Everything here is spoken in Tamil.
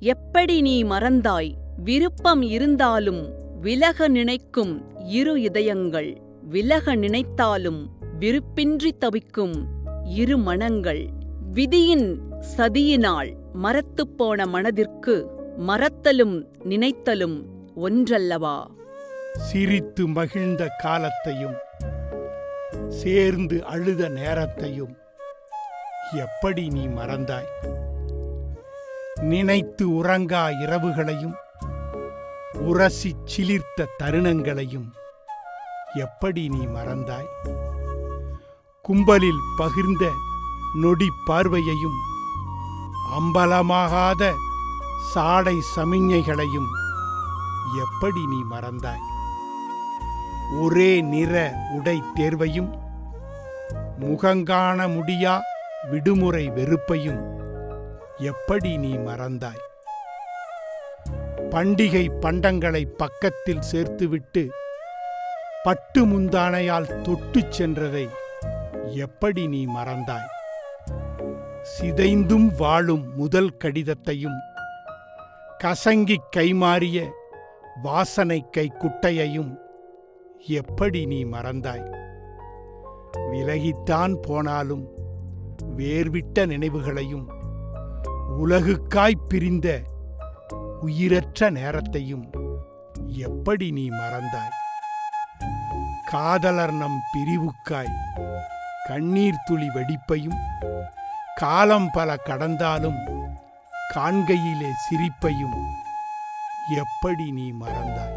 எப்படி நீ மறந்தாய்? விருப்பம் இருந்தாலும் விலக நினைக்கும் இரு இதயங்கள் விலக நினைத்தாலும் விருப்பின்றி தவிக்கும் இரு மனங்கள். விதியின் சதியினால் மரத்துப்போன மனதிற்கு மறத்தலும் நினைத்தலும் ஒன்றல்லவா? சிரித்து மகிழ்ந்த காலத்தையும் சேர்ந்து அழுத நேரத்தையும் எப்படி நீ மறந்தாய்? நினைத்து உறங்கா இரவுகளையும் உரசிச் சிலிர்த்த தருணங்களையும் எப்படி நீ மறந்தாய்? கும்பலில் பகிர்ந்த நொடி பார்வையையும் அம்பலமாகாத சாடை சமிஞ்ஞைகளையும் எப்படி நீ மறந்தாய்? ஒரே நிற உடை தேர்வையும் முகங்காண முடியா விடுமுறை வெறுப்பையும் எப்படி நீ மறந்தாய்? பண்டிகை பண்டங்களை பக்கத்தில் சேர்த்துவிட்டு பட்டு முந்தானையால் தொட்டுச் சென்றதை எப்படி நீ மறந்தாய்? சிதைந்தும் வாழும் முதல் கடிதத்தையும் கசங்கிக் கைமாறிய வாசனை கை குட்டையையும் எப்படி நீ மறந்தாய்? விலகித்தான் போனாலும் வேர்விட்ட நினைவுகளையும் உலகுக்காய் பிரிந்த உயிரற்ற நேரத்தையும் எப்படி நீ மறந்தாய்? காதலர் நம் பிரிவுக்காய் கண்ணீர் துளி வெடிப்பையும் காலம் பல கடந்தாலும் காண்கையிலே சிரிப்பையும் எப்படி நீ மறந்தாய்?